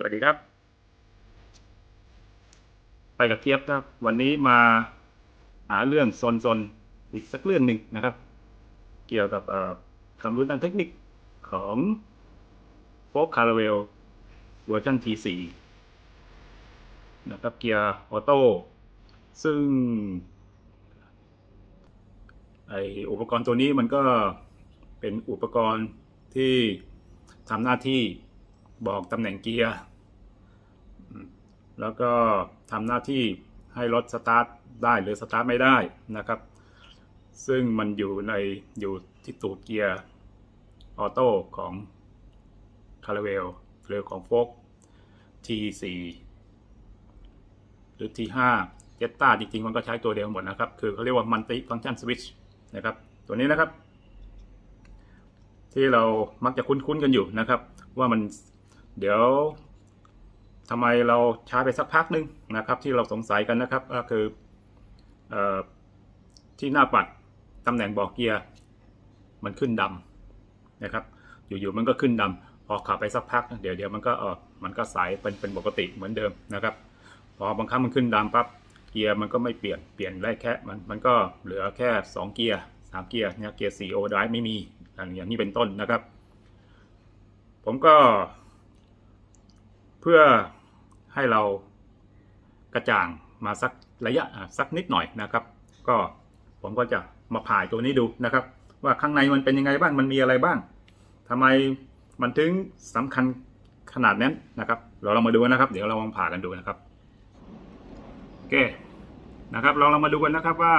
สวัสดีครับ ไปกับเทียบครับ วันนี้มาหาเรื่องซนๆอีกสักเรื่องหนึ่งนะครับ เกี่ยวกับความรู้ทางเทคนิคของโฟกคาราเวลเวอร์ชัน T4 นะครับเกียร์ออโต้ซึ่ง ไออุปกรณ์ตัวนี้มันก็เป็นอุปกรณ์ที่ทำหน้าที่บอกตำแหน่งเกียร์ แล้วก็ทำหน้าที่ให้รถสตาร์ทได้หรือสตาร์ทไม่ได้นะครับ ซึ่งมันอยู่ในอยู่ที่ตูดเกียร์ออโต้ของคาราเวลหรือของโฟก T4 หรือ T5 เจตตาจริงๆ มันก็ใช้ตัวเดียวหมดนะครับ คือเขาเรียกว่า multi function switch นะครับ ตัวนี้นะครับ ที่เรามักจะคุ้นๆกันอยู่นะครับ ว่ามันเดี๋ยว ทำไมเราช้าไปสักพักหนึงนะครับ ที่เราสงสัยกันนะครับก็คืออที่หน้าปัดตำแหน่งบอกเกียร์มันขึ้นดำนะครับ อยู่ๆมันก็ขึ้นดำพอขับไปสักพักเดี๋ยวเดี๋ยวมันก็เออมันก็ใสเป็นเป็นปกติเหมือนเดิมนะครับ พอบางครั้งมันขึ้นดำปั๊บเกียร์มันก็ไม่เปลี่ยนเปลี่ยนได้แค่มันมันก็เหลือแค่ 2 เกียร์3เกียร์เนี่ยเกียร์4โอไดไม่มีอย่างนี้เป็นต้นนะครับ ผมก็เพื่อ ให้เรากระจ่างมาสักระยะสักนิดหน่อยนะครับ ก็ผมก็จะมาผ่ายตัวนี้ดูนะครับ ว่าข้างในมันเป็นยังไงบ้างมันมีอะไรบ้างทำไมมันถึงสำคัญขนาดนั้นนะครับเราลองมาดูนะครับ เดี๋ยวเราลองผ่ากันดูนะครับโอเคนะครับ เราเรามาดูกันนะครับว่า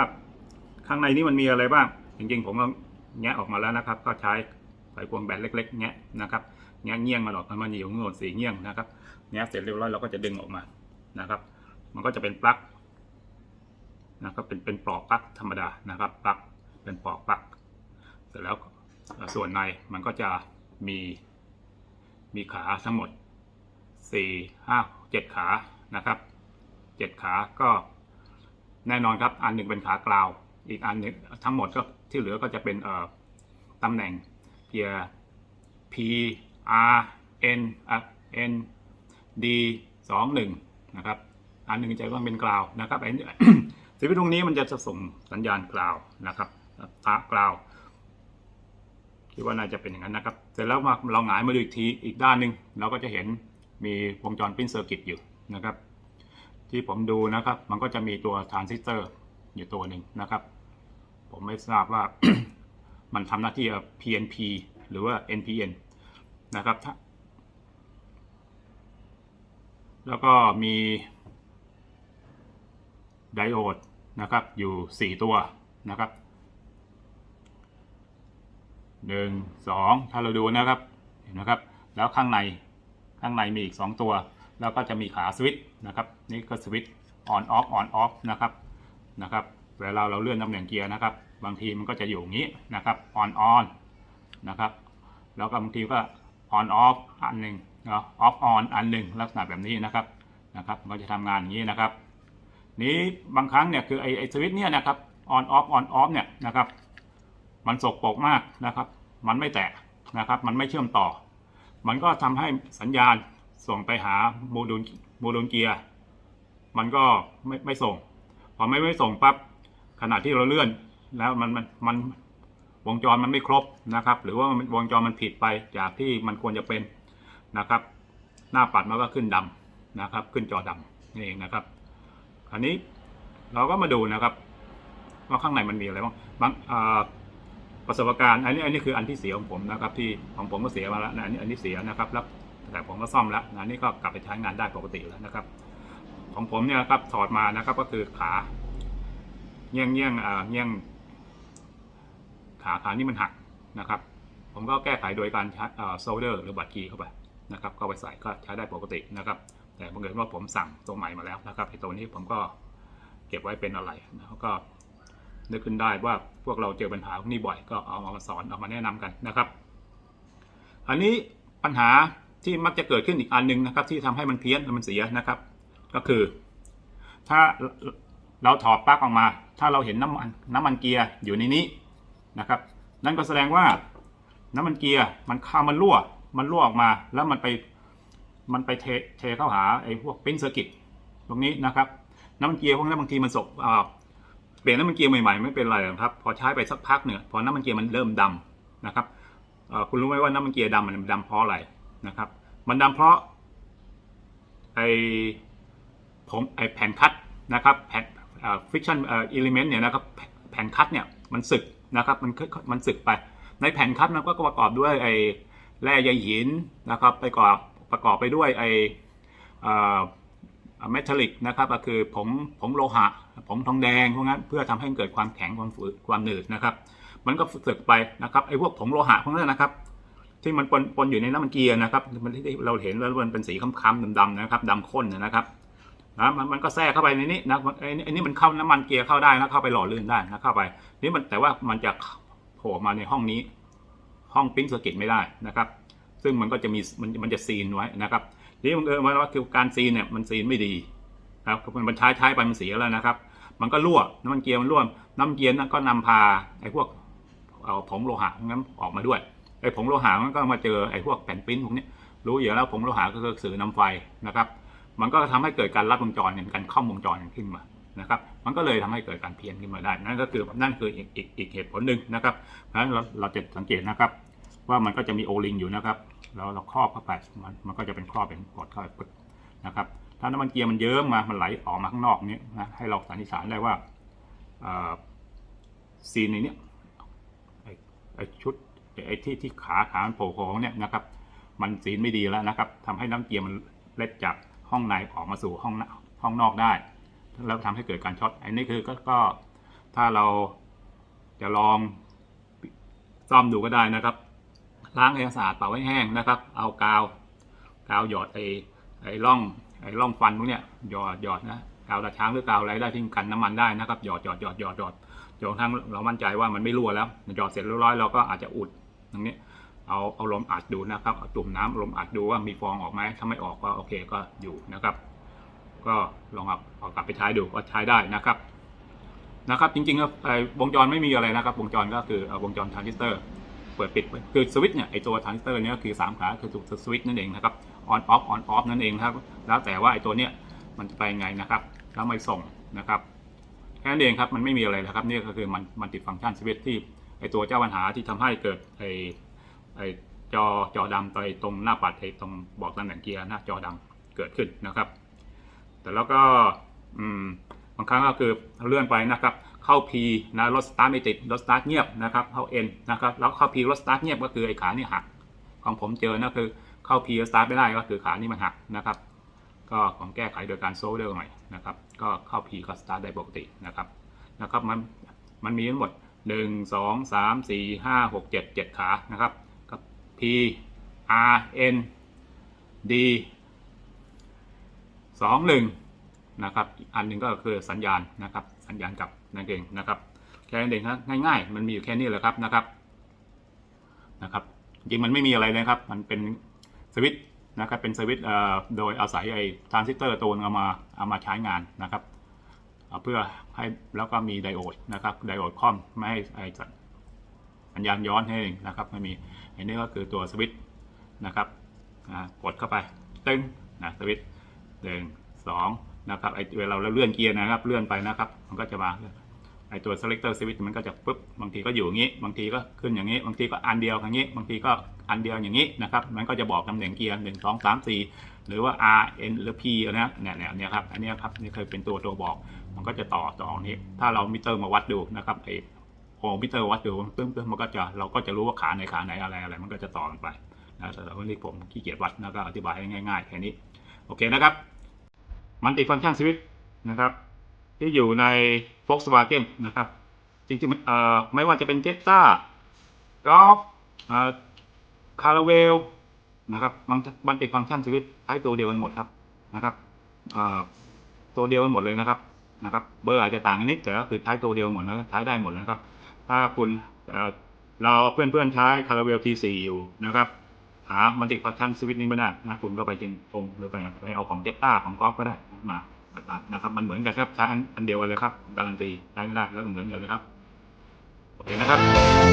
ข้างในนี้มันมีอะไรบ้าง จริงๆ ผมก็แงะออกมาแล้วนะครับ ก็ใช้ไขควงแบนเล็ก ๆ แงะนะครับ แงะเงี้ยงมาหรอกมันมันอยู่ข้างบนสีเงี้ยงนะครับแงะเสร็จเรียบร้อยเราก็จะดึงออกมานะครับ มันก็จะเป็นปลั๊กนะครับเป็นเป็นปลอกปลั๊กธรรมดานะครับปลั๊กเป็นปลอกปลั๊กเสร็จแล้วส่วนในมันก็จะมีมีขาทั้งหมดสี่ห้าเจ็ดขานะครับเจ็ดขาก็แน่นอนครับ อันหนึ่งเป็นขากราว อีกอันหนึ่งทั้งหมดก็ที่เหลือก็จะเป็นตำแหน่งเกียร์ P R N อะ N D สองหนึ่งนะครับ อันหนึ่งจะต้องเป็นกราวนะครับไอ้สวิตช์ตรงนี้มันจะส่งสัญญาณกราวนะครับตากราวคิดว่าน่าจะเป็นอย่างนั้นนะครับ เสร็จแล้วมาเราหงายมาดูอีกทีอีกด้านหนึ่งเราก็จะเห็นมีวงจรปิ้นเซอร์กิตอยู่นะครับ ที่ผมดูนะครับ มันก็จะมีตัวทรานซิสเตอร์อยู่ตัวหนึ่งนะครับ ผมไม่ทราบว่ามันทำหน้าที่ PNP หรือว่า NPN นะครับ แล้วก็มีไดโอดนะครับอยู่ 4 ตัวนะครับหนึ่งสองถ้าเราดูนะครับเห็นนะครับ แล้วข้างในข้างในมีอีก 2 ตัว แล้วก็จะมีขาสวิตช์นะครับ นี่ก็สวิตช์ on off on off นะครับนะครับ เวลาเราเลื่อนตำแหน่งเกียร์นะครับ บางทีมันก็จะอยู่อย่างนี้นะครับ on on นะครับ แล้วก็บางทีก็ on off อันหนึ่งเนาะ off on อันหนึ่งลักษณะแบบนี้นะครับนะครับมันก็จะทำงานอย่างนี้นะครับ นี้บางครั้งเนี่ยคือไอไอสวิตช์เนี่ยนะครับ on off on off เนี่ยนะครับ มันสกปรกมากนะครับ มันไม่แตกนะครับ มันไม่เชื่อมต่อ มันก็ทำให้สัญญาณส่งไปหาโมดูลโมดูลเกียร์มันก็ไม่ไม่ส่ง พอไม่ไม่ส่งปั๊บขณะที่เราเลื่อนแล้วมันมันมัน วงจรมันไม่ครบนะครับ หรือว่าวงจรมันผิดไปจากที่มันควรจะเป็นนะครับ หน้าปัดมันก็ขึ้นดำนะครับ ขึ้นจอดำนี่เองนะครับ อันนี้เราก็มาดูนะครับ ว่าข้างในมันมีอะไรบ้างบางประสบการณ์อันนี้อันนี้คืออันที่เสียของผมนะครับ ที่ของผมก็เสียมาแล้วนะอันนี้อันนี้เสียนะครับแล้วแต่ผมก็ซ่อมแล้วนะนนี้ก็กลับไปใช้งานได้ปกติแล้วนะครับ ของผมเนี่ยครับถอดมานะครับก็คือขาเงี้ยงเงี้ยงเงี้ยง ขาขานี่มันหักนะครับ ผมก็แก้ไขโดยการใช้โซลเดอร์หรือบัตรคีย์เข้าไปนะครับก็ไปใส่ก็ใช้ได้ปกตินะครับ แต่บังเอิญว่าผมสั่งตัวใหม่มาแล้วนะครับไอ้ตัวนี้ผมก็เก็บไว้เป็นอะไรแล้วก็นึกขึ้นได้ว่าพวกเราเจอปัญหาพวกนี้บ่อยก็เอามาสอนเอามาแนะนำกันนะครับ อันนี้ปัญหาที่มักจะเกิดขึ้นอีกอันหนึ่งนะครับ ที่ทำให้มันเพี้ยนและมันเสียนะครับ ก็คือ ถ้าเราถอดปลั๊กออกมา ถ้าเราเห็นน้ำมันน้ำมันเกียร์อยู่ในนี้ นะครับ นั่นก็แสดงว่าน้ำมันเกียร์มันข้ามันรั่ว มันรั่วออกมาแล้วมันไปมันไปเทเทเข้าหาไอ้พวกปิ้นเซอร์กิตตรงนี้นะครับ น้ำมันเกียร์พวกนั้นบางทีมันสกเปลี่ยนน้ำมันเกียร์ใหม่ๆไม่เป็นไรหรอกครับ พอใช้ไปสักพักเนี่ยพอน้ำมันเกียร์มันเริ่มดำนะครับคุณรู้ไหมว่าน้ำมันเกียร์ดำมันดำเพราะอะไรนะครับ มันดำเพราะไอ้ผมไอ้แผ่นคัดนะครับแผ่นฟิกชันเอลิเมนต์เนี่ยนะครับแผ่นแผ่นคัดเนี่ยมันสึก นะครับมันค่อมันสึกไปในแผ่นคัดมันก็ประกอบด้วยไอ้แร่ใยหินนะครับไปประกอบประกอบไปด้วยไอ้เมทัลลิกนะครับก็คือผงผงโลหะผงทองแดงพวกนั้นเพื่อทำให้เกิดความแข็งความฝืดความหนืดนะครับ มันก็สึกไปนะครับไอ้พวกผงโลหะพวกนั้นนะครับ ที่มันปนปนอยู่ในน้ำมันเกียร์นะครับมันที่เราเห็นแล้วมันเป็นสีค้ำๆดำๆนะครับดำข้นนะครับ นะมันมันก็แทรกเข้าไปในนี้นะไอ้นี่ไอ้นี่มันเข้าน้ำมันเกียร์เข้าได้นะเข้าไปหล่อลื่นได้นะเข้าไป นี่มันแต่ว่ามันจะโผล่มาในห้องนี้ ห้องปิ้งสกิตไม่ได้นะครับ ซึ่งมันก็จะมีมันมันจะซีนไว้นะครับนี่มันเออมาว่าคือการซีนเนี่ยมันซีนไม่ดีนะครับมันใช้ใช้ไปมันเสียแล้วนะครับ มันก็รั่วน้ำมันเกียร์มันรั่วน้ำเกียร์นั้นก็นำพาไอ้พวกเอาผงโลหะพวกนั้นออกมาด้วยไอ้ผงโลหะมันก็มาเจอไอ้พวกแผ่นปิ้นพวกนี้รู้อยู่แล้วผงโลหะก็คือสื่อนำไฟนะครับ มันก็ทำให้เกิดการลัดวงจรกันการข้อมวงจรกันขึ้นมานะครับ มันก็เลยทำให้เกิดการเพี้ยนขึ้นมาได้ นั่นก็คือนั่นคืออีกอีกอีกเหตุผลหนึ่งนะครับ เพราะฉะนั้นเราเราจะสังเกตนะครับ ว่ามันก็จะมีโอลิงอยู่นะครับแล้วเราครอบเข้าไปมันมันก็จะเป็นครอบเป็นกดเข้าไปปึ๊บนะครับ ถ้าน้ำมันเกียร์มันเยิ้มมา มันไหลออกมาข้างนอกนี้นะ ให้เราสันนิษฐานได้ว่าซีนในนี้ไอชุดไอ้ที่ที่ขาขามันโผล่ของเนี่ยนะครับ มันซีนไม่ดีแล้วนะครับทำให้น้ำเกียร์มันเล็ดจาก ห้องในออกมาสู่ห้องนห้องนอกได้ แล้วทำให้เกิดการช็อตอันนี้คือก็ก็ถ้าเราจะลองซ่อมดูก็ได้นะครับ ล้างให้สะอาดเป่าให้แห้งนะครับ เอากาวกาวหยอดไอ้ไอ้ร่องไอ้ร่องฟันพวกเนี้ยหยอดหยอดนะกาวตะช้างหรือกาวอะไรได้ที่กันน้ำมันได้นะครับหยอดหยอดหยอดหยอดหยอดจนทั่งเรามั่นใจว่ามันไม่รั่วแล้วหยอดเสร็จเรียบร้อยเราก็อาจจะอุดตรงนี้ เอาเอาลมอัดดูนะครับเอาจุ่มน้ำลมอัดดูว่ามีฟองออกไหมถ้าไม่ออกก็โอเคก็อยู่นะครับ ก็ลองเอาเอากลับไปใช้ดูก็ใช้ได้นะครับนะครับจริงๆแล้วไอวงจรไม่มีอะไรนะครับ วงจรก็คือวงจรทรานซิสเตอร์เปิดปิดคือสวิตช์เนี่ยไอตัวทรานซิสเตอร์เนี่ยก็คือ 3 ขาคือตัวสวิตช์นั่นเองนะครับ on off on off นั่นเองนะครับแล้วแต่ว่าไอตัวเนี้ยมันจะไปไงนะครับ แล้วไม่ส่งนะครับแค่นั้นเองครับมันไม่มีอะไรนะครับนี่ก็คือมันมันติดฟังก์ชันสวิตช์ที่ไอตัวเจ้าปัญหาที่ทำให้เกิดไอ ไอจอจอดำไปตรงหน้าปัดไอตรงบอกตำแหน่งเกียร์หน้าจอดำเกิดขึ้นนะครับ แต่แล้วก็อืมบางครั้งก็คือเลื่อนไปนะครับ เข้า P นะรถสตาร์ทไม่ติดรถสตาร์ทเงียบนะครับเข้า N นะครับแล้วเข้า P รถสตาร์ทเงียบก็คือไอ้ขานี่หัก ของผมเจอนะคือเข้า P รถสตาร์ทไม่ได้ก็คือขานี่มันหักนะครับ ก็ของแก้ไขโดยการโซลเดอร์ใหม่นะครับก็เข้า P ก็สตาร์ทได้ปกตินะครับนะครับมันมันมีทั้งหมด 1 2 3 4 5 6 7 7 ขานะครับ P R N D สองหนึ่งนะครับอันหนึ่งก็คือสัญญาณนะครับสัญญาณกลับนั่นเองนะครับแค่นั้นเองครับง่ายๆ มันมีอยู่แค่นี้แหละครับนะครับนะครับจริงมันไม่มีอะไรเลยครับมันเป็นสวิตช์นะครับเป็นสวิตช์โดยอาศัยไอ้ทรานซิสเตอร์ตัวนึงเอามาเอามาใช้งานนะครับเเพื่อให้แล้วก็มีไดโอดนะครับไดโอดคอมไม่ให้ไอ้ สัญญาณย้อนให้เองนะครับไม่มีอันนี้ก็คือตัวสวิตช์นะครับกดเข้าไปตึ้งนะสวิตช์หนึ่งสองนะครับไอเวลาเราเลื่อนเกียร์นะครับเลื่อนไปนะครับมันก็จะมาไอตัว selector switch มันก็จะปุ๊บบางทีก็อยู่อย่างนี้ บางทีก็ขึ้นอย่างนี้ บางทีก็อันเดียวอย่างนี้ บางทีก็อันเดียวอย่างนี้นะครับมันก็จะบอกตำแหน่งเกียร์หนึ่งสองสามสี่หรือว่า R N หรือ P นะเนี่ยเนี่ยเนี่ยครับอันนี้ครับนี่เคยเป็นตัวตัวบอก มันก็จะต่อต่อนี้ ถ้าเรามิเตอร์มาวัดดูนะครับไอ โฮมิเตอร์วัดดูตึ้งตึ้งมันก็จะเราก็จะรู้ว่าขาไหนขาไหนอะไรอะไรมันก็จะต่อกันไปนะแต่วันนี้ผมขี้เกียจวัดแล้วก็อธิบายให้ง่ายๆแค่นี้โอเคนะครับมันติฟังก์ชันสวิตช์นะครับ ที่อยู่ใน Volkswagen นะครับ จริงๆเอ่อไม่ว่าจะเป็นเจต z ้ากอล์ฟคาราเวลนะครับมันมันติฟังก์ชันสวิตช์ใช้ตัวเดียวกันหมดครับนะครับเอ่อตัวเดียวกันหมดเลยนะครับนะครับ เบอร์อาจจะต่างนิดแต่ก็คือใช้ตัวเดียวหมดแล้วใช้ได้หมดนะครับ ถ้าคุณเราเพื่อนๆใช้คาราเวลทีสี่อยู่นะครับ หามันติฟังก์ชันสวิตนี้ไม่ได้นะคุณก็ไปจินตรงหรือไปไปเอาของเจต z ้าของกอล์ฟก็ได้มาตัดนะครับ มันเหมือนกันครับใช้อันอันเดียวกันเลยครับการันตีใช้ได้แล้วเหมือนกันเลยครับโอเคนะครับ